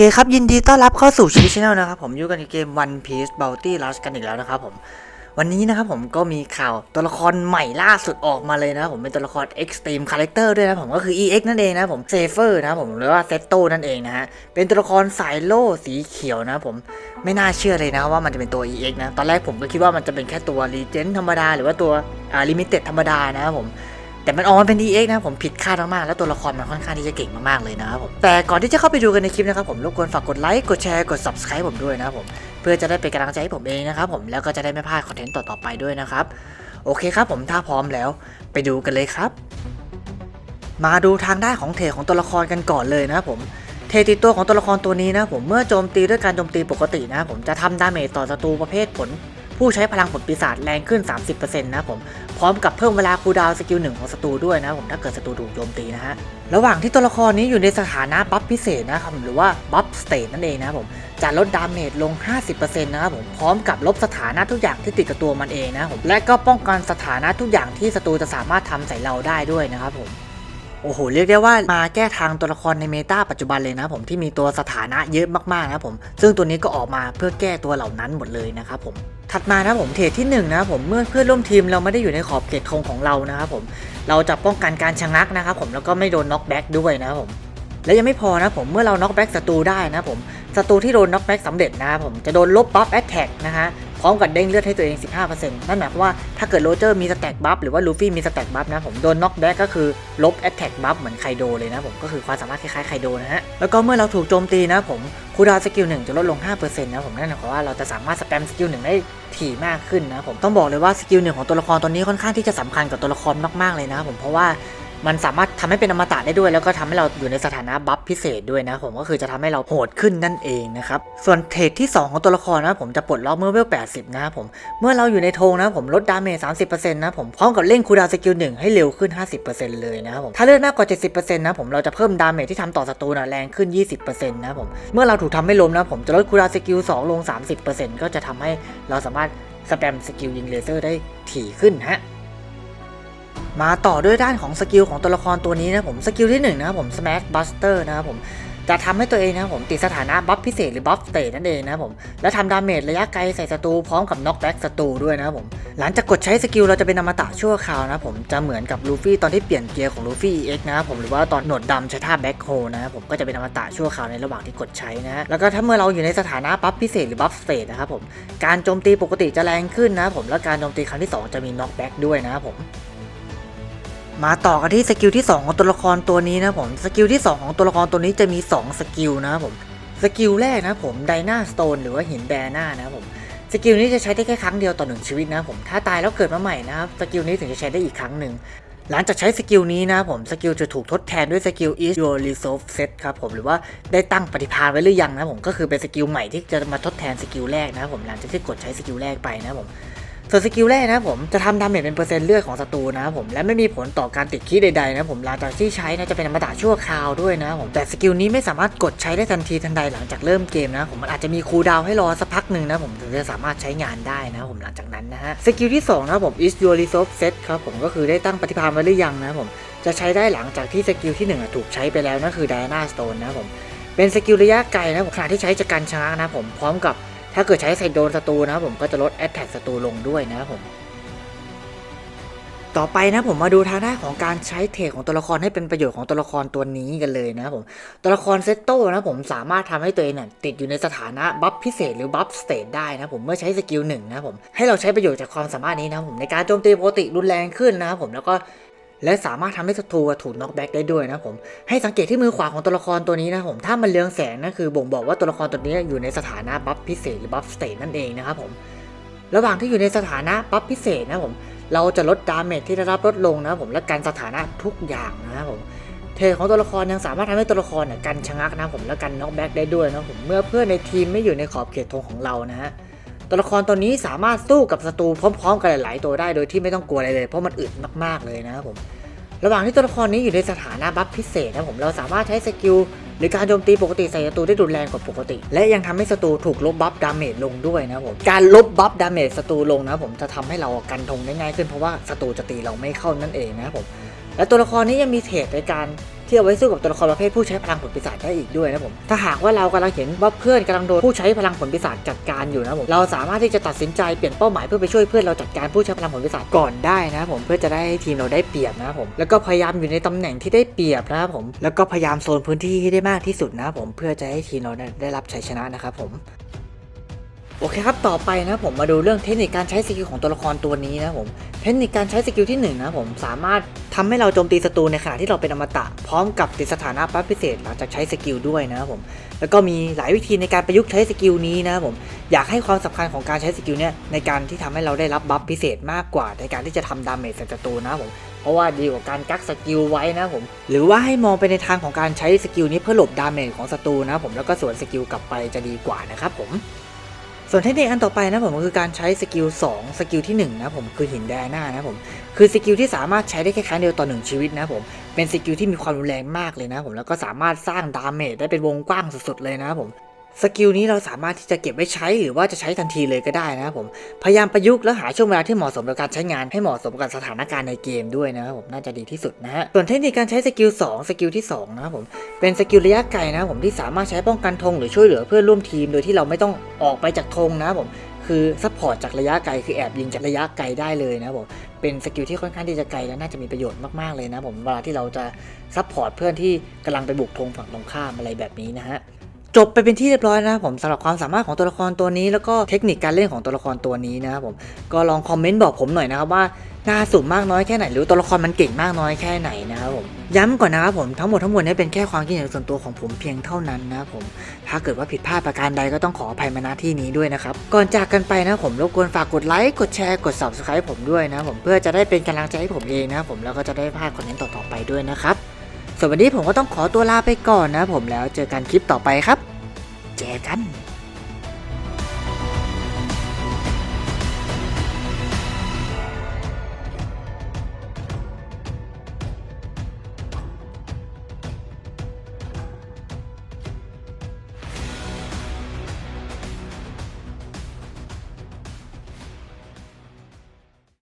เคครับ ยินดีต้อนรับเข้าสู่ชีวิตช anel นะครับ ผมอยู่กันในเกม One Piece Bounty Rush กันอีกแล้วนะครับผมวันนี้นะครับผมก็มีข่าวตัวละครใหม่ล่าสุดออกมาเลยนะผมเป็นตัวละคร Extreme Character ด้วยนะผมก็คือ EX นั่นเองนะผม Safer นะผมหรือว่า Seto นั่นเองนะฮะเป็นตัวละครสายโล่สีเขียวนะผมไม่น่าเชื่อเลยนะว่ามันจะเป็นตัว EX นะตอนแรกผมก็คิดว่ามันจะเป็นแค่ตัว Legend ธรรมดา หรือว่าตัวอ่า Limited ธรรมดานะครับผม แต่มันออกมาเป็น DX นะครับผมผิดคาดมากๆแล้วตัวละครมันค่อนข้างที่จะเก่งมากๆเลยนะครับผมแต่ก่อนที่จะเข้าไปดูกันในคลิปนะครับผมรบกวนฝากกดไลค์กดแชร์กด subscribe ผมด้วยนะครับผมเพื่อจะได้เป็นกำลังใจให้ผมเองนะครับผมแล้วก็จะได้ไม่พลาดคอนเทนต์ต่อๆไปด้วยนะครับโอเคครับผมถ้าพร้อมแล้วไปดูกันเลยครับ มาดูทางด้านของเทของตัวละครกันก่อนเลยนะครับผมเทติดตัวของตัวละครตัวนี้นะผมเมื่อโจมตีด้วยการโจมตีปกตินะผมจะทำดาเมจต่อศัตรูประเภทผล ผู้ใช้พลังผลปีศาจแรงขึ้น 30%นะผม พร้อมกับเพิ่มเวลาคูลดาวสกิลหนึ่งของศัตรูด้วยนะผมถ้าเกิดศัตรูถูกโจมตีนะฮะ ระหว่างที่ตัวละครนี้อยู่ในสถานะบัฟพิเศษนะครับหรือว่าบัฟสเตทนั่นเองนะครับผมจะลดดาเมจลง 50%นะครับผมพร้อมกับลบสถานะทุกอย่างที่ติดกับตัวมันเองนะผมและก็ป้องกันสถานะทุกอย่างที่ศัตรูจะสามารถทำใส่เราได้ด้วยนะครับผม โอ้โหเรียกได้ว่ามาแก้ทางตัวละครในเมตาปัจจุบันเลยนะผมที่มีตัวสถานะเยอะมากๆนะผมซึ่งตัวนี้ก็ออกมาเพื่อแก้ตัวเหล่านั้นหมดเลยนะครับผมถัดมานะครับผมเทรดที่1นงนะครับผมเมื่อเพื่อนร่วมทีมเราไม่ได้อยู่ในขอบเขตธงของเรานะครับผมเราจะป้องกันการชะงักนะครับผมแล้วก็ไม่โดนน็อกแบ็กด้วยนะครับผมและยังไม่พอนะผมเมื่อเราน็อกแบ็กศัตรูได้นะผมศัตรูที่โดนน็อกแบ็กสำเร็จนะครับผมจะโดนลบบัฟแอตแทกนะฮะ พร้อมกับเด้งเลือดให้ตัวเอง 15%นั่นหมายความว่าถ้าเกิดโรเจอร์มีสแต็กบัฟหรือว่าลูฟี่มีสแต็กบัฟนะผมโดนน็อกแบ็กก็คือลบแอตแทกบัฟเหมือนไคโดเลยนะผมก็คือความสามารถคล้ายๆไคโดนะฮะแล้วก็เมื่อเราถูกโจมตีนะผมคูดาวสกิลหนึ่งจะลดลง 5%นะผมนั่นหมายความว่าเราจะสามารถสแปมสกิลหนึ่งได้ถี่มากขึ้นนะผมต้องบอกเลยว่าสกิลหนึ่งของตัวละครตัวนี้ค่อนข้างที่จะสำคัญกับตัวละครมากๆเลยนะผมเพราะว่า มันสามารถทำให้เป็นอมตะได้ด้วย แล้วก็ทำให้เราอยู่ในสถานะบัฟพิเศษด้วยนะผมก็คือจะทำให้เราโหดขึ้นนั่นเองนะครับส่วนเทรดที่ 2 ของตัวละครนะผมจะปลดล็อกเมื่อเวล 80 นะครับผมเมื่อเราอยู่ในธงนะผมลดดาเมจ 30%นะผมพร้อมกับเร่งคูดาวสกิลหนึ่งให้เร็วขึ้น 50%เลยนะครับผมถ้าเลือดมากกว่า 70%นะผมเราจะเพิ่มดาเมจที่ทำต่อศัตรูนะแรงขึ้น 20%นะผมเมื่อเราถูกทำให้ล้มนะผมจะลดคูดาวสกิล2ลง 30%ก็จะทำให้เราสามารถสแปมสกิลยิงเลเซอร์ได้ถี่ขึ้นฮะ มาต่อด้วยด้านของสกิลของตัวละครตัวนี้นะผมสกิลที่1นงนะครับผม Smash Buster นะครับผมจะทำให้ตัวเองนะครับผมติดสถานะบัฟพิเศษหรือบัฟสเตทนั่นเองนะครับผมและทำดาเมจระยะไกลใส่ศัตรูพร้อมกับน็อกแบ็กศัตรูด้วยนะครับผมหลังจากกดใช้สกิลเราจะเป็นอมตะชั่วคราวนะครับผมจะเหมือนกับลูฟี่ตอนที่เปลี่ยนเกียร์ของลูฟี่ EX นะครับผมหรือว่าตอนหนวดดำใช้ท่าแบ็คโฮนะครับผมก็จะเป็นอมตะชั่วคราวในระหว่างที่กดใช้นะฮะแล้วก็ถ้าเมื่อเราอยู่ในสถานะบัฟพิเศษหรือบัฟสเตทนะครับผมการโจมตีปกติจะแรงขึ้นนะครับผมและการโจมตีครั้งที่สองจะมีน็อกแบ็กด้วยนะครับผม มาต่อกันที่สกิลที่ 2 ของตัวละครตัวนี้นะผมสกิลที่ 2 ของตัวละครตัวนี้จะมี 2 สกิลนะผมสกิลแรกนะผมไดนาสโตนหรือว่าหินแบนานะผมสกิลนี้จะใช้ได้แค่ครั้งเดียวต่อหนึ่งชีวิตนะผมถ้าตายแล้วเกิดมาใหม่นะครับสกิลนี้ถึงจะใช้ได้อีกครั้งหนึ่งหลังจากใช้สกิลนี้นะผมสกิลจะถูกทดแทนด้วยสกิล is your resolve set ครับผมหรือว่าได้ตั้งปฏิภาณไว้หรือยังนะผมก็คือเป็นสกิลใหม่ที่จะมาทดแทนสกิลแรกนะผมหลังจากที่กดใช้สกิลแรกไปนะผม ส่วนสกิลแรกนะผมจะทำดาเมจเป็นเปอร์เซ็นต์เลือดของศัตรูนะผมและไม่มีผลต่อการติดคีใดๆนะผมหลังจากที่ใช้นะจะเป็นอมตะชั่วคราวด้วยนะผมแต่สกิลนี้ไม่สามารถกดใช้ได้ทันทีทันใดหลังจากเริ่มเกมนะผมมันอาจจะมีคูลดาวให้รอสักพักหนึ่งนะผมถึงจะสามารถใช้งานได้นะผมหลังจากนั้นนะฮะสกิลที่2นะผม is your resolve set ครับผมก็คือได้ตั้งปฏิภาณไว้หรือยังนะผมจะใช้ได้หลังจากที่สกิลที่หนึ่งถูกใช้ไปแล้วนั่นคือ Diana Stone นะผมเป็นสกิลระยะไกลนะผมขณะที่ใช้จะกันชะงักนะผมพร้อมกับ ถ้าเกิดใช้ใส่โดนศัตรูนะครับผมก็จะลด attack ศัตรูลงด้วยนะครับผมต่อไปนะผมมาดูทางด้านของการใช้เทคของตัวละครให้เป็นประโยชน์ของตัวละครตัวนี้กันเลยนะครับผมตัวละครเซตโต้นะผมสามารถทำให้ตัวเองเนี่ยติดอยู่ในสถานะบัฟพิเศษหรือบัฟสเตทได้นะผมเมื่อใช้สกิลหนึ่งนะผมให้เราใช้ประโยชน์จากความสามารถนี้นะผมในการโจมตีปกติรุนแรงขึ้นนะครับผมแล้วก็ และสามารถทำให้ศัตรูถูกน็อกแบ็กได้ด้วยนะผม ให้สังเกตที่มือขวาของตัวละครตัวนี้นะผม ถ้ามันเรืองแสงนั่นคือบ่งบอกว่าตัวละครตัวนี้อยู่ในสถานะบัฟพิเศษหรือบัฟสเตทนั่นเองนะครับผม ระหว่างที่อยู่ในสถานะบัฟพิเศษนะผม เราจะลดดาเมจที่ได้รับลดลงนะผมและการสถานะทุกอย่างนะครับผมเทของตัวละครยังสามารถทำให้ตัวละครเนี่ยกันชะงักนะผมและกันน็อกแบ็กได้ด้วยนะผมเมื่อเพื่อนในทีมไม่อยู่ในขอบเขตธงของเรานะฮะ ตัวละครตัวนี้สามารถสู้กับศัตรูพร้อมๆกันหลายๆตัวได้โดยที่ไม่ต้องกลัวอะไรเลย เพราะมันอึดมากๆเลยนะครับผมระหว่างที่ตัวละครนี้อยู่ในสถานะบัฟพิเศษนะผมเราสามารถใช้สกิลหรือการโจมตีปกติใส่ศัตรูได้รุนแรงกว่าปกติ และยังทำให้ศัตรูถูกลบบัฟดาเมจลงด้วยนะครับผมการลบบัฟดาเมจศัตรูลงนะครับผมจะทำให้เรากันธงได้ง่ายขึ้นเพราะว่าศัตรูจะตีเราไม่เข้านั่นเองนะครับผมและตัวละครนี้ยังมีเทรดในการ ที่เอาไว้สู้กับตัวละครประเภทผู้ใช้พลังผลปีศาจได้อีกด้วยนะผมถ้าหากว่าเรากำลังเห็นว่าเพื่อนกำลังโดนผู้ใช้พลังผลปีศาจจัดการอยู่นะผมเราสามารถที่จะตัดสินใจเปลี่ยนเป้าหมายเพื่อไปช่วยเพื่อนเราจัดการผู้ใช้พลังผลปีศาจก่อนได้นะผมเพื่อจะได้ทีมเราได้เปรียบนะผมแล้วก็พยายามอยู่ในตำแหน่งที่ได้เปรียบนะครับผมแล้วก็พยายามโซนพื้นที่ให้ได้มากที่สุดนะผมเพื่อจะให้ทีมเราได้รับชัยชนะนะครับผม โอเคครับ ต่อไปนะผมมาดูเรื่องเทคนิคการใช้สกิลของตัวละครตัวนี้นะผม เทคนิคการใช้สกิลที่1นงนะผมสามารถทำให้เราโจมตีศัตรูในขณะที่เราเป็นอมตะ พร้อมกับติดสถานะบัฟพิเศษหลังจากใช้สกิลด้วยนะครับผม แล้วก็มีหลายวิธีในการประยุกต์ใช้สกิลนี้นะครับผม อยากให้ความสำคัญของการใช้สกิลเนี่ยในการที่ทำให้เราได้รับบัฟพิเศษมากกว่า ในการที่จะทำดาเมจใส่ศัตรูนะครับผมเพราะว่าดีกว่าการกักสกิลไว้นะผม หรือว่าให้มองไปในทางของการใช้สกิลนี้เพื่อหลบดาเมจของศัตรูนะผมแล้วก็สวนสกิลกลับไปจะดีกว่านะครับผม ส่วนเทคนิคอันต่อไปนะผมก็คือการใช้สกิล2สกิลที่1นะผมคือหินแดน่านะผมคือสกิลที่สามารถใช้ได้แค่ครั้งเดียวต่อหนึ่งชีวิตนะผมเป็นสกิลที่มีความรุนแรงมากเลยนะผมแล้วก็สามารถสร้างดาเมจได้เป็นวงกว้างสุดๆเลยนะผม สกิลนี้เราสามารถที่จะเก็บไว้ใช้หรือว่าจะใช้ทันทีเลยก็ได้นะครับผม พยายามประยุกต์แล้วหาช่วงเวลาที่เหมาะสมกับการใช้งานให้เหมาะสมกับสถานการณ์ในเกมด้วยนะครับผมน่าจะดีที่สุดนะฮะ ส่วนเทคนิคการใช้สกิล2สกิลที่สองนะครับผม เป็นสกิลระยะไกลนะครับผมที่สามารถใช้ป้องกันธงหรือช่วยเหลือเพื่อนร่วมทีม โดยที่เราไม่ต้องออกไปจากธงนะครับผมคือซัพพอร์ตจากระยะไกลคือแอบยิงจากระยะไกลได้เลยนะครับผมเป็นสกิลที่ค่อนข้างที่จะไกลและน่าจะมีประโยชน์มากๆเลยนะผมเวลาที่เราจะซัพพอร์ตเพื่อนที่กำลังไปบุกธงฝั่งตรงข้ามอะไรแบบนี้นะฮะ จบไปเป็นที่เรียบร้อยนะครับผมสำหรับความสามารถของตัวละครตัวนี้ แล้วก็เทคนิคการเล่นของตัวละครตัวนี้นะครับผมก็ลองคอมเมนต์บอกผมหน่อยนะครับว่าน่าสุ่มมากน้อยแค่ไหนหรือตัวละครมันเก่งมากน้อยแค่ไหนนะครับผมย้ำก่อนนะครับผมทั้งหมดทั้งมวลนี้เป็นแค่ความคิดเห็นส่วนตัวของผมเพียงเท่านั้นนะครับผมถ้าเกิดว่าผิดพลาดประการใดก็ต้องขออภัยมาณที่นี้ด้วยนะครับก่อนจากกันไปนะผมรบกวนฝากกดไลค์กดแชร์กด subscribe ผมด้วยนะผมเพื่อจะได้เป็นกำลังใจให้ผมเองนะผมแล้วก็จะได้พลาดคอนเทนต์ต่อๆไปด้วยนะครับ ส่วนวันนี้ผมก็ต้องขอตัวลาไปก่อนนะผมแล้วเจอกันคลิปต่อไปครับ เจอกัน